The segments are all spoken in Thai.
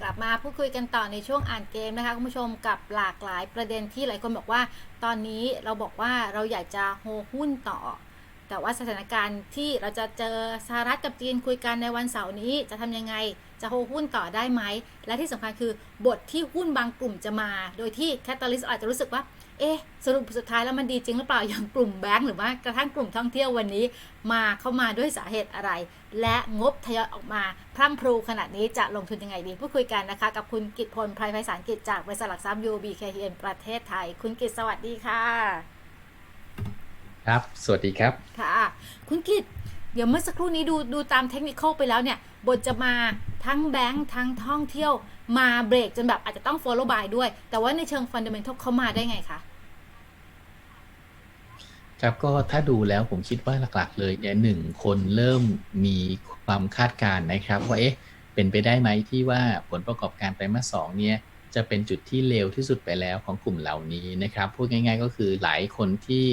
กลับมาพูดคุยกันต่อในช่วงอ่านเกมนะคะคุณผู้ชมกับหลากหลายประเด็นที่หลายคนบอกว่า ตอนนี้เราบอกว่าเราอยากจะโฮหุ้นต่อ แต่ว่าสถานการณ์ที่เราจะเจอสหรัฐกับจีนคุยกันในวันเสาร์นี้จะทำยังไง จะโฮหุ้นต่อได้ไหม และที่สำคัญคือบทที่หุ้นบางกลุ่มจะมา โดยที่แคตตาลิสอาจจะรู้สึกว่า เอ๊ะ สรุปสุดท้ายแล้วมันดีจริงหรือเปล่า อย่างกลุ่มแบงก์หรือว่ากระทั่งกลุ่มท่องเที่ยววันนี้ มาเข้ามาด้วยสาเหตุอะไร และงบทยอยออกมา พรั่งพรูขนาดนี้จะลงทุนยังไงดี พูดคุยกันนะคะ กับคุณกิตพลไพรไพศาลกิจจากบริษัทหลักทรัพย์ UOB KTN ประเทศไทย คุณกิตสวัสดีค่ะ ครับ สวัสดีครับ ค่ะ คุณกิต เดี๋ยวเมื่อสักครู่นี้ดูดูตามเทคนิคไปแล้วเนี่ย บทจะมาทั้งแบงก์ทั้งท่องเที่ยวมาเบรกจนแบบอาจจะต้อง follow by ด้วย แต่ว่าในเชิง fundamental เขามาได้ไงคะ ครับก็ถ้าดูแล้วผมคิดว่าหลักๆ เลยเนี่ยหนึ่งคนเริ่มมีความคาดการณ์นะครับ ว่าเอ๊ะเป็นไปได้ไหมที่ว่าผลประกอบการไตรมาสสองเนี่ยจะเป็นจุดที่เลวที่สุดไปแล้วของกลุ่มเหล่านี้นะครับพูดง่าย ๆ ก็คือหลายคนที่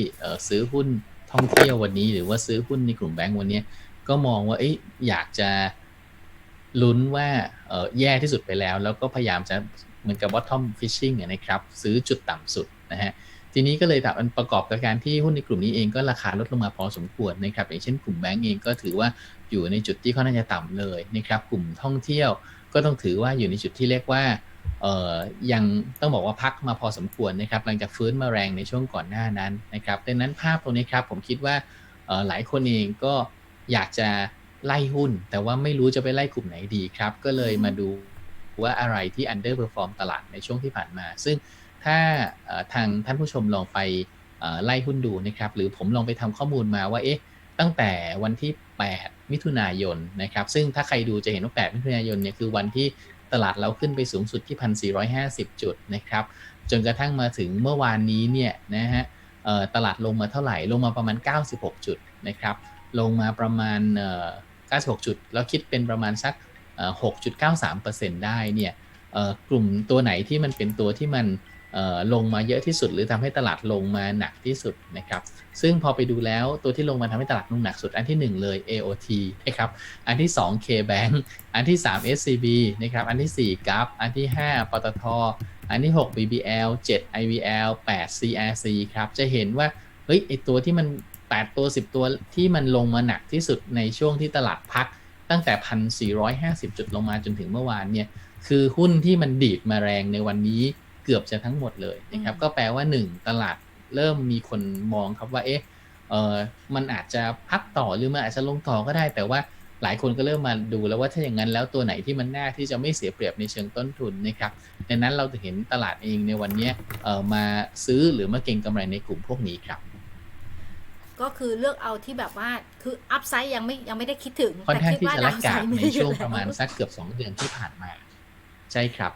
ซื้อหุ้น ท่องเที่ยววันนี้ หรือว่าซื้อหุ้นในกลุ่มแบงก์วันนี้ก็มองว่าเอ๊ะอยากจะลุ้นว่าเออแย่ที่สุดไปแล้ว แล้วก็พยายามจะเหมือนกับ bottom fishing นะครับ ซื้อจุดต่ำสุดนะฮะทีนี้ก็เลยทำมันประกอบกับการที่หุ้นในกลุ่มนี้เองก็ราคาลดลงมาพอสมควรนะครับอย่างเช่นกลุ่มแบงก์เองก็ถือว่าอยู่ในจุดที่ค่อนข้างจะต่ำเลยนะครับกลุ่มท่องเที่ยวก็ต้องถือว่าอยู่ในจุดที่เรียกว่า ยังต้องบอกว่าพักมาพอสมควรนะครับหลังจากฟื้นมาแรงในช่วงก่อนหน้านั้นนะครับดังนั้นภาพตรงนี้ครับผมคิดว่าหลายคนเองก็อยากจะไล่หุ้น แต่ว่าไม่รู้จะไปไล่กลุ่มไหนดีครับ ก็เลยมาดูว่าอะไรที่ underperform ตลาดในช่วงที่ผ่านมา ซึ่งถ้าทางท่านผู้ชมลองไปไล่หุ้นดูนะครับ หรือผมลองไปทำข้อมูลมาว่าเอ๊ะตั้งแต่วันที่ 8 มิถุนายนนะครับ ซึ่งถ้าใครดูจะเห็นว่า 8 มิถุนายนเนี่ยคือวันที่ ตลาดเราขึ้นไปสูงสุดที่ 1,450 จุดนะครับ จนกระทั่งมาถึงเมื่อวานนี้เนี่ยนะฮะตลาดลงมาเท่าไหร่ ลงมาประมาณ 96 จุดนะครับ ลงมาประมาณเอ่อ96 จุด แล้วคิดเป็นประมาณสักเอ่อ6.93%ได้เนี่ยกลุ่มตัวไหนที่มันเป็นตัวที่มัน ลงมาเยอะที่สุด หรือทำให้ตลาดลงมาหนักที่สุดนะครับซึ่งพอไปดูแล้วตัวที่ลงมาทำให้ตลาดลงหนักสุดอันที่ 1 เลย AOT นะครับอันที่ 2 KBank อันที่ 3 SCB นะครับอันที่4 GAP อันที่ 5ปตทอันที่ 6 BBL 7 IVL 8 CRC ครับจะเห็นว่าเฮ้ยไอตัวที่มัน 8 ตัว 10 ตัวที่มันลงมาหนักที่สุดในช่วงที่ตลาดพักตั้งแต่ 1,450 จุดลงมาจนถึงเมื่อวานเนี่ยคือหุ้นที่มันดีดมาแรงในวันนี้ เกือบจะทั้งหมดเลยนะครับอืมก็แปลว่า 1 ตลาดเริ่มมีคนมองครับว่าเอ๊ะเออมันอาจจะพักต่อหรือมันอาจจะลงต่อก็ได้ แต่ว่าหลายคนก็เริ่มมาดูแล้วว่าถ้าอย่างนั้นแล้วตัวไหนที่มันน่าที่จะไม่เสียเปรียบในเชิงต้นทุนนะครับดังนั้นเราจะเห็นตลาดเองในวันเนี้ยเออมาซื้อหรือมาเก็งกำไรในกลุ่มพวกนี้ครับ ก็คือเลือกเอาที่แบบว่าคืออัพไซด์ยังไม่ยังไม่ได้คิดถึงค่อนข้างที่แต่จะคิดละกาด downside ในมีช่วงอยู่ประมาณแล้วสักเกือบ 2 เดือนที่ผ่านมา ใช่ครับ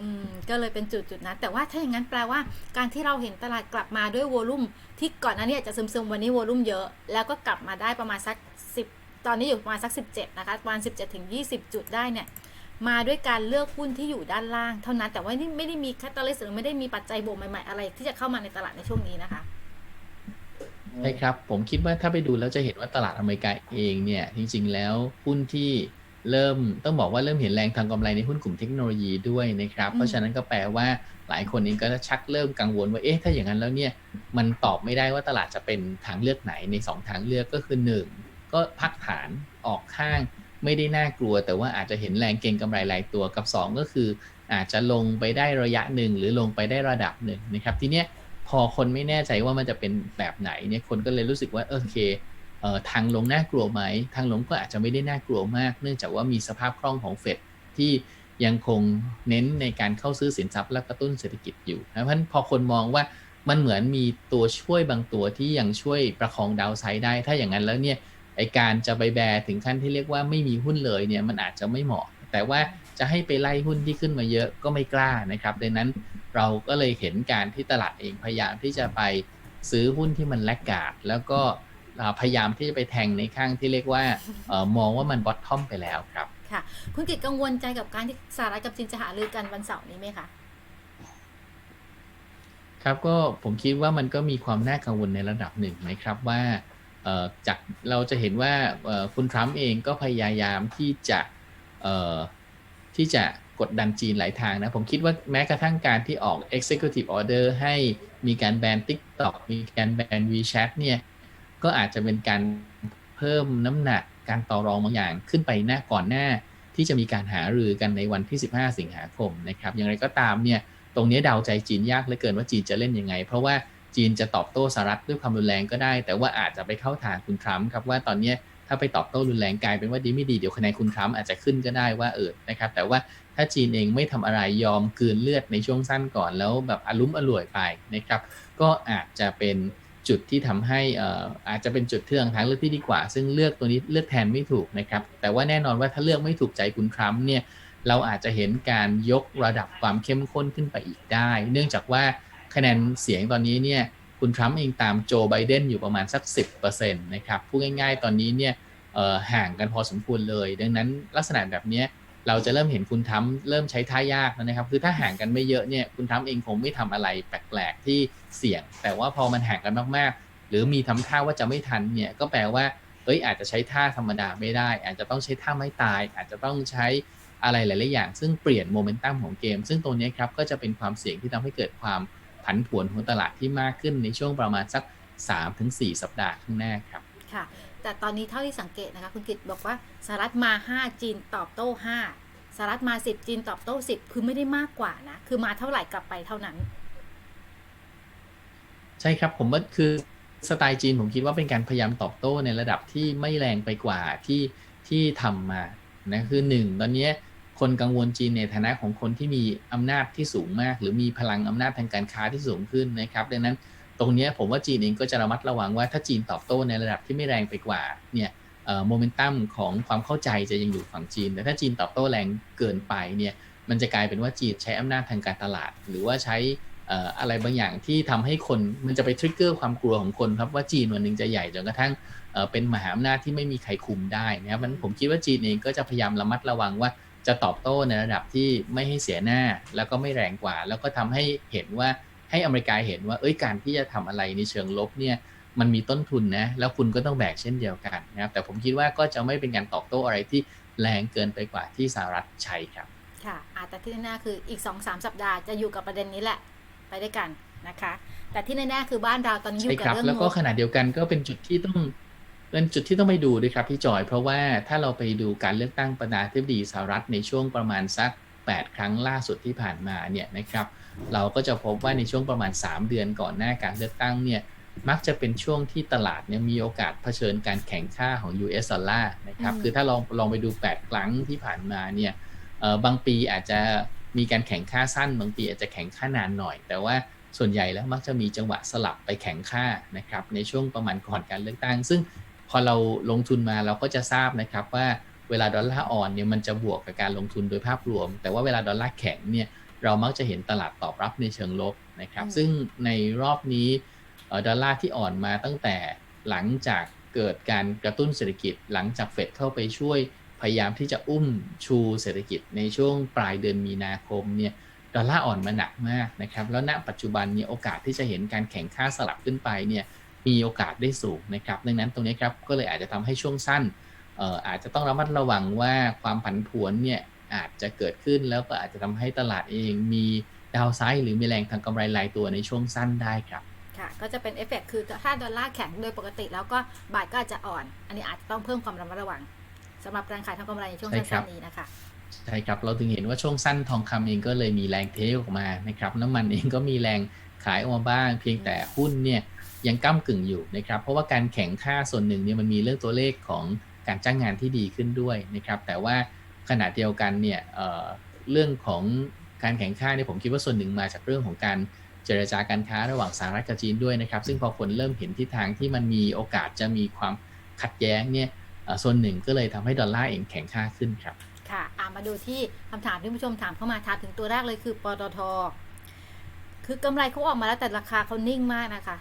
อืมก็เลยเป็นจุดจุดๆนั้นแต่ว่าถ้าอย่างนั้นแปลว่า การที่เราเห็นตลาดกลับมาด้วยวอลุ่มที่ก่อนหน้านี้อาจจะซึมๆวันนี้วอลุ่มเยอะ แล้วก็กลับมาได้ประมาณสัก 10 ตอนนี้อยู่ประมาณสัก 17 นะคะประมาณ 17ถึง20 จุดได้เนี่ย มาด้วยการเลือกหุ้นที่อยู่ด้านล่างเท่านั้นแต่ว่านี่ไม่ได้มีแคตตาลิสต์หรือไม่ได้มีปัจจัยบวกใหม่ๆอะไร ที่จะเข้ามาในตลาดในช่วงนี้นะคะใช่ครับ ผมคิดว่าถ้าไปดูแล้วจะเห็นว่าตลาดอเมริกาเองเนี่ย จริง ๆ แล้วหุ้นที่ เริ่มต้องบอกว่าเริ่มเห็นแรงทางกำไรในหุ้นกลุ่มเทคโนโลยีด้วยนะครับอืมเพราะฉะนั้นก็แปลว่าหลายคนเองก็ชักเริ่มกังวลว่าเอ๊ะถ้าอย่างนั้นแล้วเนี่ยมันตอบไม่ได้ว่าตลาดจะเป็นทางเลือกไหนใน 2 ทางเลือกก็คือ 1 ก็พักฐานออกข้างไม่ได้น่ากลัว แต่ว่าอาจจะเห็นแรงเก็งกำไรรายตัวกับ 2 ก็คือ อาจจะลงไปได้ระยะหนึ่งหรือลงไปได้ระดับหนึ่งนะครับทีเนี้ยพอคนไม่แน่ใจว่ามันจะเป็นแบบไหนเนี่ยคนก็เลยรู้สึกว่าเออโอเคเอ่อ ทางลงน่ากลัวไหม ทางลงก็อาจจะไม่ได้น่ากลัวมาก เนื่องจากว่ามีสภาพคล่องของเฟดที่ยังคงเน้นในการเข้าซื้อสินทรัพย์และกระตุ้นเศรษฐกิจอยู่นะเพราะฉะนั้นพอคนมองว่ามันเหมือนมีตัวช่วยบางตัวที่ยังช่วยประคองดาวไซด์ได้ ถ้าอย่างนั้นแล้วเนี่ยไอการจะไปแบร์ถึงขั้นที่เรียกว่าไม่มีหุ้นเลยเนี่ยมันอาจจะไม่เหมาะ แต่ว่าจะให้ไปไล่หุ้นที่ขึ้นมาเยอะก็ไม่กล้านะครับดังนั้นเราก็เลยเห็นการที่ตลาดเองพยายามที่จะไปซื้อหุ้นที่มันแลกกาดแล้วก็ พยายามที่จะไปแทงในข้างที่เรียกว่าเออมองว่ามันบอททอมไปแล้วครับค่ะคุณกิตกังวลใจกับการที่สหรัฐกับจีนจะหารือกันวันเสาร์นี้ไหมคะครับก็ผมคิดว่ามันก็มีความน่ากังวลในระดับหนึ่งนะครับว่าเอ่อจากเราจะเห็นว่าเอ่อคุณทรัมป์เองก็พยายามที่จะเอ่อที่จะกดดันจีนหลายทางนะ ผมคิดว่าแม้กระทั่งการที่ออก executive order ให้มีการแบน TikTok มีการแบน WeChat เนี่ย ก็อาจจะเป็นการเพิ่มน้ำหนักการต่อรองบางอย่างขึ้นไปหน้าก่อนหน้าที่จะมีการหารือกันในวันที่ 15 สิงหาคมนะครับ อย่างไรก็ตามเนี่ยตรงนี้เดาใจจีนยากเหลือเกินว่าจีนจะเล่นยังไง เพราะว่าจีนจะตอบโต้สหรัฐด้วยความรุนแรงก็ได้ แต่ว่าอาจจะไปเข้าทางคุณทรัมป์ครับว่าตอนนี้ถ้าไปตอบโต้รุนแรงกลายเป็นว่าดีไม่ดีเดี๋ยวคะแนนคุณทรัมป์อาจจะขึ้นก็ได้ว่าเออนะครับ แต่ว่าถ้าจีนเองไม่ทำอะไรยอมกืนเลือดในช่วงสั้นก่อนแล้วแบบอารมณ์อร่วยไปนะครับ ก็อาจจะเป็น จุดที่ทำให้อ่ออาจจะเป็นจุดเทืองทางเลือกที่ดีกว่า ซึ่งเลือกตัวนี้เลือกแทนไม่ถูกนะครับ แต่ว่าแน่นอนว่าถ้าเลือกไม่ถูกใจคุณทรัมป์เนี่ยเราอาจจะเห็นการยกระดับความเข้มข้นขึ้นไปอีกได้ เนื่องจากว่าคะแนนเสียงตอนนี้เนี่ยคุณทรัมป์เองตามโจไบเดนอยู่ประมาณสัก 10%นะครับพูดง่ายๆ ตอนนี้เนี่ยห่างกันพอสมควรเลย ดังนั้นลักษณะแบบนี้ เราจะเริ่มเห็นคุณทรัมเริ่มใช้ท่ายากแล้วนะครับ คือถ้าห่างกันไม่เยอะเนี่ยคุณทรัมเองคงไม่ทำอะไรแปลกๆที่เสี่ยง แต่ว่าพอมันห่างกันมากๆ หรือมีทำท่าว่าจะไม่ทันเนี่ยก็แปลว่าเอ้ยอาจจะใช้ท่าธรรมดาไม่ได้ อาจจะต้องใช้ท่าไม่ตาย อาจจะต้องใช้อะไรหลายๆอย่าง ซึ่งเปลี่ยนโมเมนตัมของเกม ซึ่งตรงนี้ครับก็จะเป็นความเสี่ยงที่ทำให้เกิดความผันผวนของตลาดที่มากขึ้นในช่วงประมาณสัก 3-4 สัปดาห์ข้างหน้าครับค่ะ แต่ตอนนี้เท่าที่สังเกตนะคะ คุณกิตบอกว่าสหรัฐมา 5 จีนตอบโต้ 5สหรัฐมา 10 จีนตอบโต้ 10 คือไม่ได้มากกว่านะ คือมาเท่าไหร่กลับไปเท่านั้น ใช่ครับผมว่าคือสไตล์จีนผมคิดว่าเป็นการพยายามตอบโต้ในระดับที่ไม่แรงไปกว่าที่ที่ทำมานะคือหนึ่งตอนนี้คนกังวลจีนในฐานะของคนที่มีอำนาจที่สูงมาก หรือมีพลังอำนาจทางการค้าที่สูงขึ้นนะครับ ดังนั้น ตรงนี้ผมว่าจีนเองก็จะระมัดระวังว่าถ้าจีนตอบโต้ในระดับที่ไม่แรงไปกว่าเนี่ยโมเมนตัมของความเข้าใจจะยังอยู่ฝั่งจีน แต่ถ้าจีนตอบโต้แรงเกินไปเนี่ยมันจะกลายเป็นว่าจีนใช้อำนาจทางการตลาด หรือว่าใช้อะไรบางอย่างที่ทำให้คนมันจะไปทริกเกอร์ความกลัวของคนครับว่าจีนวันหนึ่งจะใหญ่จนกระทั่งเป็นมหาอำนาจที่ไม่มีใครคุมได้นะครับมันผมคิดว่าจีนเองก็จะพยายามระมัดระวังว่าจะตอบโต้ในระดับที่ไม่ให้เสียหน้า แล้วก็ไม่แรงกว่า แล้วก็ทำให้เห็นว่า ให้อเมริกาเห็นว่า เอ้ยการที่จะทำอะไรในเชิงลบเนี่ยมันมีต้นทุนนะ แล้วคุณก็ต้องแบกเช่นเดียวกันนะครับ แต่ผมคิดว่าก็จะไม่เป็นการตอบโต้อะไรที่แรงเกินไปกว่าที่สหรัฐใช้ครับ ค่ะอาแต่ที่แน่ๆคืออีก 2-3 สัปดาห์จะอยู่กับประเด็นนี้แหละไปด้วยกันนะคะ แต่ที่แน่ๆคือบ้านเราตอนนี้อยู่ใช่กับครับเรื่องแล้วก็งบขณะเดียวกันก็เป็นจุดที่ต้องเป็นจุดที่ต้องไปดูด้วยครับพี่จอย เพราะว่าถ้าเราไปดูการเลือกตั้งประธานาธิบดีสหรัฐในช่วงประมาณสัก 8 ครั้งล่าสุดที่ผ่านมาเนี่ยนะครับ เราก็จะพบว่าในช่วงประมาณ 3 เดือนก่อนหน้าการเลือกตั้งเนี่ยมักจะเป็นช่วงที่ตลาดเนี่ยมีโอกาสเผชิญการแข่งค่าของ US ดอลลาร์นะครับอืมคือถ้าลองลองไปดู 8 ครั้งที่ผ่านมาเนี่ยเอ่อบางปีอาจจะมีการแข่งค่าสั้น บางปีอาจจะแข่งค่านานหน่อย แต่ว่าส่วนใหญ่แล้วมักจะมีจังหวะสลับไปแข่งค่านะครับในช่วงประมาณก่อนการเลือกตั้ง ซึ่งพอเราลงทุนมาเราก็จะทราบนะครับว่าเวลาดอลลาร์อ่อนเนี่ยมันจะบวกกับการลงทุนโดยภาพรวม แต่ว่าเวลาดอลลาร์แข็งเนี่ย เรามักจะเห็นตลาดตอบรับในเชิงลบนะครับอืมซึ่งในรอบนี้เอ่อดอลลาร์ที่อ่อนมาตั้งแต่หลังจากเกิดการกระตุ้นเศรษฐกิจหลังจากเฟดเข้าไปช่วยพยายามที่จะอุ้มชูเศรษฐกิจในช่วงปลายเดือนมีนาคมเนี่ยดอลลาร์อ่อนมาหนักมากนะครับ แล้วณปัจจุบันเนี่ยโอกาสที่จะเห็นการแข่งค่าสลับขึ้นไปเนี่ยมีโอกาสได้สูงนะครับ ดังนั้นตรงนี้ครับก็เลยอาจจะทำให้ช่วงสั้นเอ่ออาจจะต้องระมัดระวังว่าความผันผวนเนี่ย อาจจะเกิดขึ้น แล้วก็อาจจะทำให้ตลาดเองมีดาวไซด์หรือมีแรงทางกำไรรายตัวในช่วงสั้นได้ครับค่ะก็จะเป็นเอฟเฟกต์คือถ้าดอลลาร์แข็งโดยปกติ แล้วก็บาทก็อาจจะอ่อน อันนี้อาจจะต้องเพิ่มความระมัดระวังสำหรับการขายทางกำไรในช่วงใช่ครัสั้บนๆนี้นะคะใช่ครับเราถึงเห็นว่าช่วงสั้นทองคำเองก็เลยมีแรงเทออกมานะครับน้ำมันเองก็มีแรงขายออกมาบ้าง เพียงแต่หุ้นเนี่ยยังก้ากึ่งอยู่นะครับ เพราะว่าการแข่งค่าส่วนหนึ่งเนี่ยมันมีเรื่องตัวเลขของการจ้างงานที่ดีขึ้นด้วยนะครับ แต่ว่า ขณะเดียวกันเนี่ยเเรื่องของการแข่งค่าเนี่ยผมคิดว่าส่วนหนึ่งมาจากเรื่องของการเจรจาการค้าระหว่างสหรัฐกับจีนด้วยนะครับ ซึ่งพอคนเริ่มเห็นทิศทางที่มันมีโอกาสจะมีความขัดแย้งเนี่ยส่วนหนึ่งก็เลยทำให้ดอลลาร์เองแข็งค่าขึ้นครับ ค่ะามาดูที่คำถามที่ผู้ชมถามเข้ามาถามถึงตัวแรกเลยคือปตท คือกำไรเขาออกมาแล้วแต่ราคาเขานิ่งมากนะคะ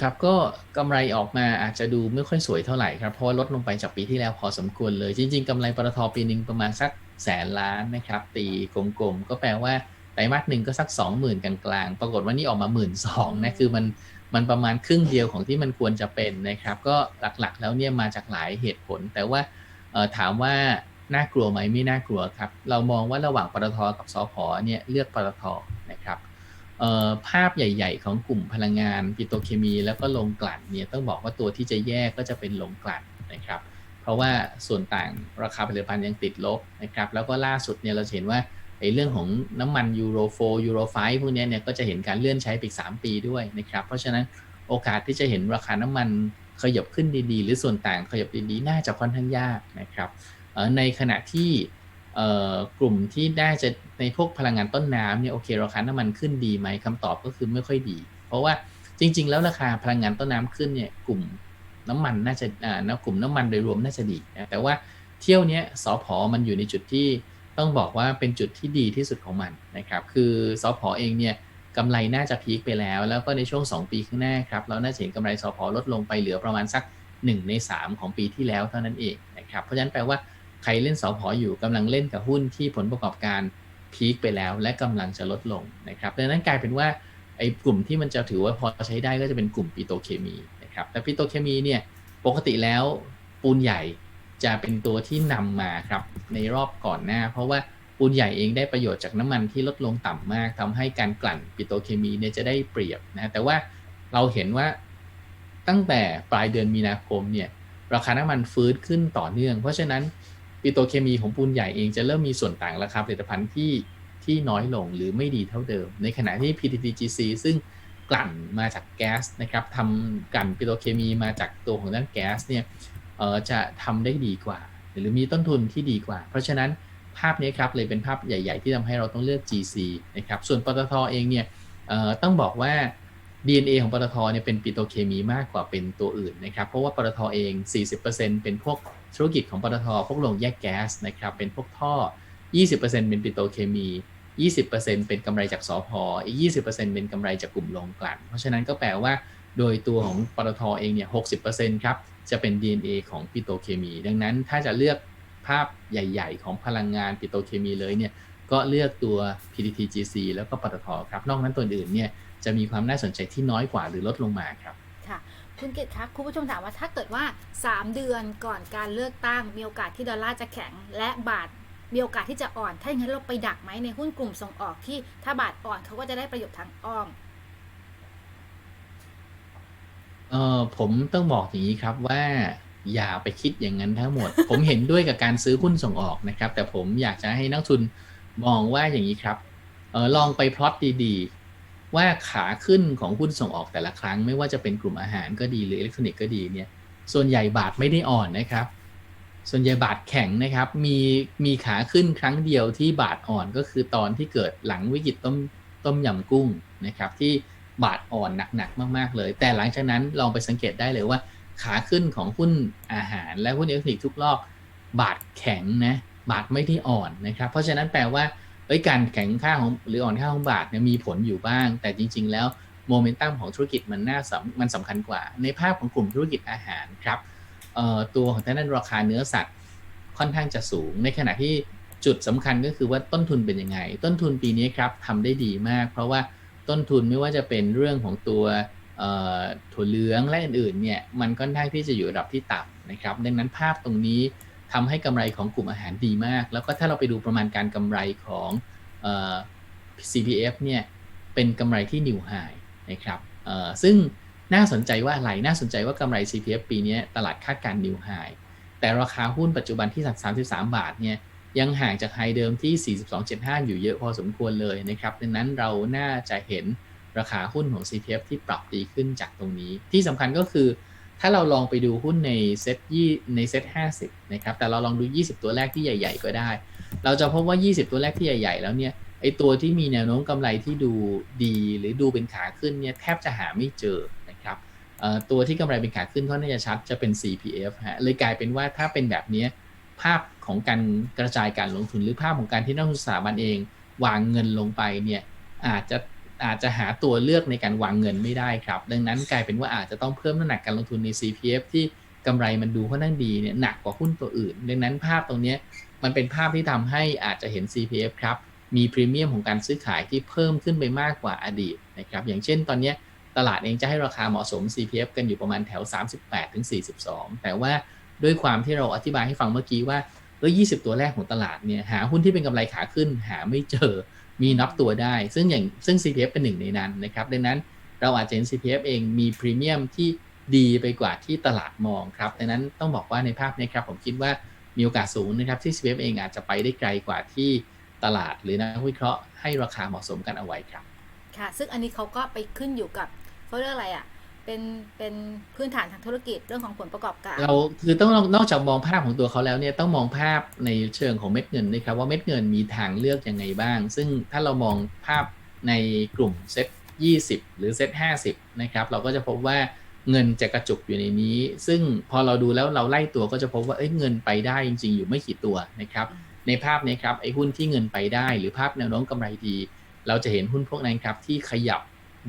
ครับก็กำไรออกมาอาจจะดูไม่ค่อยสวยเท่าไหร่ครับ เพราะว่าลดลงไปจากปีที่แล้วพอสมควรเลย จริง ๆกำไรปตทปีหนึ่งประมาณสักแสนล้านนะครับ ตีกลมๆ ก็แปลว่าไตรมาสหนึ่งก็สัก 20,000กลางๆ ปรากฏว่านี่ออกมา 1 2ื่นนะคือมันมันประมาณครึ่งเดียวของที่มันควรจะเป็นนะครับ ก็หลักๆ แล้วเนี่ยมาจากหลายเหตุผล แต่ว่าถามว่าน่ากลัวไหมไม่น่ากลัวครับ เรามองว่าระหว่างปตทกับสพเนี่ยเลือกปตท ภาพใหญ่ ๆ ของกลุ่มพลังงานปิโตเคมี แล้วก็โรงกลั่นเนี่ยต้องบอกว่าตัวที่จะแยกก็จะเป็นโรงกลั่นนะครับ เพราะว่าส่วนต่างราคาผลิตภัณฑ์ยังติดลบนะครับ แล้วก็ล่าสุดเนี่ยเราเห็นว่าไอ้เรื่องของน้ำมันยูโร4ยูโร5พวกเนี้ยเนี่ยก็จะเห็นการเลื่อนใช้ไปอีก3ปีด้วยนะครับ เพราะฉะนั้นโอกาสที่จะเห็นราคาน้ำมันขยับขึ้นดีๆ หรือส่วนต่างขยับดีๆ น่าจะค่อนข้างยากนะครับในขณะที่ กลุ่มที่น่าจะในพวกพลังงานต้นน้ำเนี่ยโอเคราคาน้ำมันขึ้นดีไหมคำตอบก็คือไม่ค่อยดี เพราะว่าจริง ๆ แล้วราคาพลังงานต้นน้ำขึ้นเนี่ยกลุ่มน้ำมันน่าจะอ่านะกลุ่มน้ำมันโดยรวมน่าจะดีนะแต่ว่าเที่ยวเนี้ยสอพอมันอยู่ในจุดที่ต้องบอกว่าเป็นจุดที่ดีที่สุดของมันนะครับคือสอพอเองเนี่ยกำไรน่าจะพีคไปแล้ว แล้วก็ในช่วง 2 ปีข้างหน้าครับเราน่าจะเห็นกำไรสอพอลดลงไปเหลือประมาณสัก 1 ใน 3 ของปีที่แล้วเท่านั้นเองนะครับเพราะฉะนั้นแปลว่า ใครเล่นสอพออยู่กำลังเล่นกับหุ้นที่ผลประกอบการพีคไปแล้ว และกำลังจะลดลงนะครับดังนั้นกลายเป็นว่าไอ้กลุ่มที่มันจะถือว่าพอใช้ได้ก็จะเป็นกลุ่มปิโตเคมีนะครับแต่ปิโตเคมีเนี่ยปกติแล้วปูนใหญ่จะเป็นตัวที่นำมาครับในรอบก่อนหน้า เพราะว่าปูนใหญ่เองได้ประโยชน์จากน้ำมันที่ลดลงต่ำมากทำให้การกลั่นปิโตเคมีเนี่ยจะได้เปรียบนะแต่ว่าเราเห็นว่าตั้งแต่ปลายเดือนมีนาคมเนี่ยราคาน้ำมันฟื้นขึ้นต่อเนื่อง เพราะฉะนั้น ปิโตรเคมีของปูนใหญ่เองจะเริ่มมีส่วนต่างราคาผลิตภัณฑ์ที่ที่น้อยลงหรือไม่ดีเท่าเดิม ในขณะที่ PTTGC ซึ่งกลั่นมาจากแก๊สนะครับทำกลั่นปิโตรเคมีมาจากตัวของด้านแก๊สเนี่ยเออจะทำได้ดีกว่า หรือมีต้นทุนที่ดีกว่า เพราะฉะนั้นภาพนี้ครับเลยเป็นภาพใหญ่ ๆ ที่ทำให้เราต้องเลือก GC นะครับส่วนปตทเองเนี่ยต้องบอกว่า DNA ของปตทเนี่ยเป็นปิโตเคมีมากกว่าเป็นตัวอื่นนะครับ เพราะว่าปตทเอง 40%เป็นพวกธุรกิจของปตทพวกโรงแยกแก๊สนะครับ เป็นพวกท่อ 20%เป็นปิโตเคมี 20%เป็นกำไรจากสอพออีก 20%เป็นกำไรจากกลุ่มโรงกลั่น เพราะฉะนั้นก็แปลว่าโดยตัวของปตทเองเนี่ย 60%ครับ จะเป็น DNA ของปิโตเคมี ดังนั้นถ้าจะเลือกภาพใหญ่ ๆ ของพลังงานปิโตเคมีเลยเนี่ย ก็เลือกตัว PTTGC แล้วก็ปตทครับ นอกนั้นตัวอื่นเนี่ยจะมีความน่าสนใจที่น้อยกว่าหรือลดลงมาครับค่ะคุณเกตคะคุณผู้ชมถามว่าถ้าเกิดว่า 3 เดือนก่อนการเลือกตั้ง มีโอกาสที่ดอลลาร์จะแข็ง และบาทมีโอกาสที่จะอ่อน ถ้าอย่างนั้นเราไปดักไหมในหุ้นกลุ่มส่งออกที่ถ้าบาทอ่อนเขาก็จะได้ประโยชน์ทางอ้อมเออผมต้องบอกอย่างนี้ครับว่าอย่าไปคิดอย่างนั้นทั้งหมด ผมเห็นด้วยกับการซื้อหุ้นส่งออกนะครับ แต่ผมอยากจะให้นักทุน มองว่าอย่างนี้ครับเออลองไปพลอตดีๆ ว่าขาขึ้นของหุ้นส่งออกแต่ละครั้ง ไม่ว่าจะเป็นกลุ่มอาหารก็ดีหรืออิเล็กทรอนิกส์ก็ดีเนี่ย ส่วนใหญ่บาทไม่ได้อ่อนนะครับ ส่วนใหญ่บาทแข็งนะครับ มีมีขาขึ้นครั้งเดียวที่บาทอ่อนก็คือตอนที่เกิดหลังวิกฤตต้มต้มยำกุ้งนะครับ ที่บาทอ่อนหนักๆมากๆเลย แต่หลังจากนั้นลองไปสังเกตได้เลยว่า ขาขึ้นของหุ้นอาหารและหุ้นอิเล็กทรอนิกส์ทุกรอบบาทแข็งนะ บาทไม่ได้อ่อนนะครับ เพราะฉะนั้นแปลว่าเอ้ยการแข็งค่าของหรืออ่อนค่าของบาทเนี่ยมีผลอยู่บ้าง แต่จริง ๆ แล้วโมเมนตัมของธุรกิจมันน่าสำมันสำคัญกว่า ในภาพของกลุ่มธุรกิจอาหารครับตัวของทางด้านราคาเนื้อสัตว์ค่อนข้างจะสูง ในขณะที่จุดสำคัญก็คือว่าต้นทุนเป็นยังไง ต้นทุนปีนี้ครับทำได้ดีมาก เพราะว่าต้นทุนไม่ว่าจะเป็นเรื่องของตัวถั่วเหลืองและอื่นๆเนี่ยมันค่อนข้างที่จะอยู่ระดับที่ต่ำนะครับ ดังนั้นภาพตรงนี้ ทำให้กำไรของกลุ่มอาหารดีมาก แล้วก็ถ้าเราไปดูประมาณการกำไรของออ CPF เนี่ยเป็นกำไรที่ new high นะครับซึ่งน่าสนใจว่าอะไร น่าสนใจว่ากำไร CPF ปีนี้ตลาดคาดการ new high แต่ราคาหุ้นปัจจุบันที่ 33 บาทเนี่ยยังห่างจากไฮเดิมที่ 42.75 อยู่เยอะพอสมควรเลยนะครับดังนั้นเราน่าจะเห็นราคาหุ้นของ CPF ที่ปรับดีขึ้นจากตรงนี้ ที่สำคัญก็คือ ถ้าเราลองไปดูหุ้นในเซ็ตยี่ในเซ็ต50นะครับ แต่เราลองดู 20 ตัวแรกที่ใหญ่ ๆ ก็ได้ เราจะพบว่า 20 ตัวแรกที่ใหญ่ ๆ แล้วเนี่ย ไอตัวที่มีแนวโน้มกำไรที่ดูดี หรือดูเป็นขาขึ้นเนี่ยแทบจะหาไม่เจอนะครับตัวที่กำไรเป็นขาขึ้นก็น่าจะชัดจะเป็น CPF ฮะ เลยกลายเป็นว่าถ้าเป็นแบบนี้ภาพของการกระจายการลงทุนหรือภาพของการที่นักลงทุนสถาบันเอง วางเงินลงไปเนี่ยอาจจะ อาจจะหาตัวเลือกในการวางเงินไม่ได้ครับ ดังนั้นกลายเป็นว่าอาจจะต้องเพิ่มน้ำหนักการลงทุนใน CPF ที่กำไรมันดูค่อนข้างดีเนี่ยหนักกว่าหุ้นตัวอื่น ดังนั้นภาพตรงนี้มันเป็นภาพที่ทำให้อาจจะเห็น CPF ครับมีพรีเมียมของการซื้อขายที่เพิ่มขึ้นไปมากกว่าอดีตนะครับอย่างเช่นตอนนี้ตลาดเองจะให้ราคาเหมาะสม CPF กันอยู่ประมาณแถว 38-42 แต่ว่าด้วยความที่เราอธิบายให้ฟังเมื่อกี้ว่าก็20 ตัวแรกของตลาดเนี่ยหาหุ้นที่เป็นกำไรขาขึ้นหาไม่เจอ มีนับตัวได้ ซึ่งอย่างซึ่ง CPF เป็นหนึ่งในนั้นนะครับดังนั้นเราอาจจะเห็น CPF เองมีพรีเมียมที่ดีไปกว่าที่ตลาดมองครับดังนั้นต้องบอกว่าในภาพนี้ครับผมคิดว่ามีโอกาสสูงนะครับที่ CPF เองอาจจะไปได้ไกลกว่าที่ตลาดหรือนักวิเคราะห์ให้ราคาเหมาะสมกันเอาไว้ครับ ค่ะ ซึ่งอันนี้เขาก็ไปขึ้นอยู่กับเขาเรียกอะไรอะ เป็นเป็นพื้นฐานทางธุรกิจเรื่องของผลประกอบการ เราคือต้องนอกจากมองภาพของตัวเขาแล้วเนี่ยต้องมองภาพในเชิงของเม็ดเงินนะครับว่าเม็ดเงินมีทางเลือกยังไงบ้าง ซึ่งถ้าเรามองภาพในกลุ่มเซ็ต20 หรือเซ็ต50 นะครับเราก็จะพบว่าเงินจะกระจุกอยู่ในนี้ ซึ่งพอเราดูแล้วเราไล่ตัวก็จะพบว่าเอ้ยเงินไปได้จริง ๆ อยู่ไม่กี่ตัวนะครับในภาพนี้ครับไอ้หุ้นที่เงินไปได้ หรือภาพแนวโน้มกำไรดี เราจะเห็นหุ้นพวกนั้นครับที่ขยับ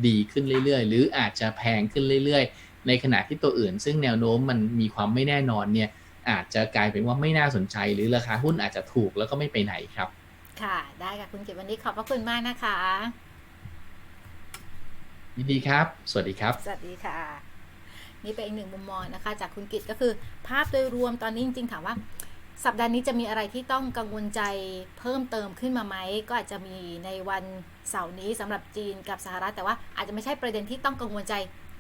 ดีขึ้นเรื่อยๆ หรืออาจจะแพงขึ้นเรื่อยๆ ในขณะที่ตัวอื่น ซึ่งแนวโน้มมันมีความไม่แน่นอนเนี่ยอาจจะกลายเป็นว่าไม่น่าสนใจ หรือราคาหุ้นอาจจะถูกแล้วก็ไม่ไปไหนครับ ค่ะได้ค่ะคุณกิตวันนี้ขอบพระคุณมากนะคะยินดีครับ สวัสดีครับ สวัสดีค่ะ นี่เป็นอีกหนึ่งมุมมองนะคะ จากคุณกิตก็คือ ภาพโดยรวมตอนนี้จริงๆ ถามว่า สัปดาห์นี้จะมีอะไรที่ต้องกังวลใจเพิ่มเติมขึ้นมาไหม ก็อาจจะมีในวัน เสาร์นี้สำหรับจีนกับสหรัฐ แต่ว่าอาจจะไม่ใช่ประเด็นที่ต้องกังวลใจ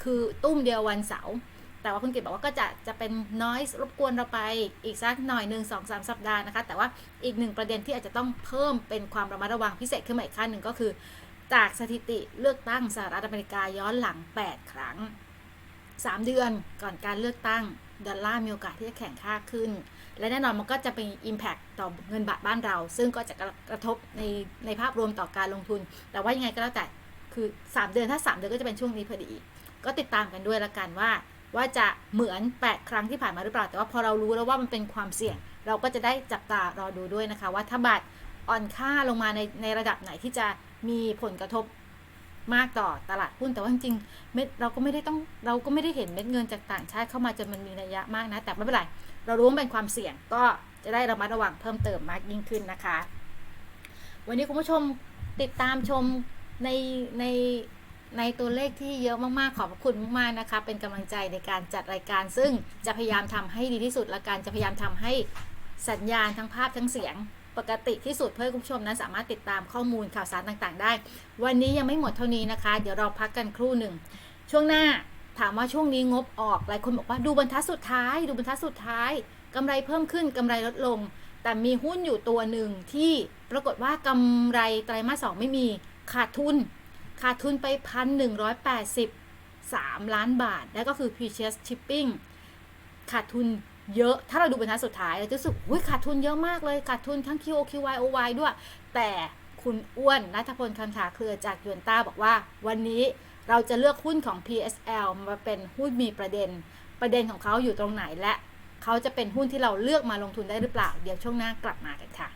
คือตุ้มเดียววันเสาร์แต่ว่าคุณกิตบอกว่าก็จะจะเป็นน้อยรบกวนเราไปอีกสักหน่อยหนึ่งสองสามสัปดาห์นะคะ แต่ว่าอีกหนึ่งประเด็นที่อาจจะต้องเพิ่มเป็นความระมัดระวังพิเศษขึ้นมาอีกขั้นหนึ่งก็คือ จากสถิติเลือกตั้งสหรัฐอเมริกาย้อนหลัง 8 ครั้ง 3 เดือนก่อนการเลือกตั้งดอลลาร์มีโอกาสที่จะแข่งค่าขึ้น และแน่นอนมันก็จะเป็น Impact ต่อเงินบาทบ้านเรา ซึ่งก็จะกระทบในในภาพรวมต่อการลงทุน แต่ว่ายังไงก็แล้วแต่คือ 3 เดือนถ้า 3 เดือนก็จะเป็นช่วงนี้พอดี ก็ติดตามกันด้วยละกันว่า ว่าจะเหมือน 8 ครั้งที่ผ่านมาหรือเปล่า แต่ว่าพอเรารู้แล้วว่ามันเป็นความเสี่ยง เราก็จะได้จับตารอดูด้วยนะคะ ว่าถ้าบาทอ่อนค่าลงมาในในระดับไหนที่จะมีผลกระทบ มากต่อตลาดหุ้นแต่ว่าจริงๆเราก็ไม่ได้ต้องเราก็ไม่ได้เห็นเม็ดเงินจากต่างชาติเข้ามาจนมันมีนัยยะมากนะ แต่ไม่เป็นไร เรารู้ว่าเป็นความเสี่ยงก็จะได้ระมัดระวังเพิ่มเติมมากยิ่งขึ้นนะคะ วันนี้คุณผู้ชมติดตามชมในในในตัวเลขที่เยอะมากๆ ขอบคุณมากๆนะคะ เป็นกำลังใจในการจัดรายการ ซึ่งจะพยายามทำให้ดีที่สุดและการจะพยายามทำให้สัญญาณทั้งภาพทั้งเสียง ปกติที่สุดเพื่อให้คุณผู้ชมนั้นสามารถติดตามข้อมูลข่าวสารต่างๆ ได้ วันนี้ยังไม่หมดเท่านี้นะคะ เดี๋ยวเราพักกันครู่หนึ่ง ช่วงหน้าถามว่าช่วงนี้งบออกหลายคนบอกว่าดูบรรทัดสุดท้าย ดูบรรทัดสุดท้ายกำไรเพิ่มขึ้นกำไรลดลง แต่มีหุ้นอยู่ตัวหนึ่งที่ปรากฏว่ากำไรไตรมาสสองไม่มีขาดทุน ขาดทุนไปพันหนึ่งร้อยแปดสิบสามล้านบาท แล้วก็คือ Precious Shipping ขาดทุน เยอะ ถ้าเราดูบรรทัดสุดท้ายเราจะรู้สึกอุ้ยขาดทุนเยอะมากเลย ขาดทุนทั้ง QO QY OY ด้วย แต่คุณอ้วนรัฐพลคันถาเครือจากยวนต้าบอกว่า วันนี้เราจะเลือกหุ้นของ PSL มาเป็นหุ้นมีประเด็น ประเด็นของเขาอยู่ตรงไหนและเขาจะเป็นหุ้นที่เราเลือกมาลงทุนได้หรือเปล่า เดี๋ยวช่วงหน้ากลับมากันค่ะ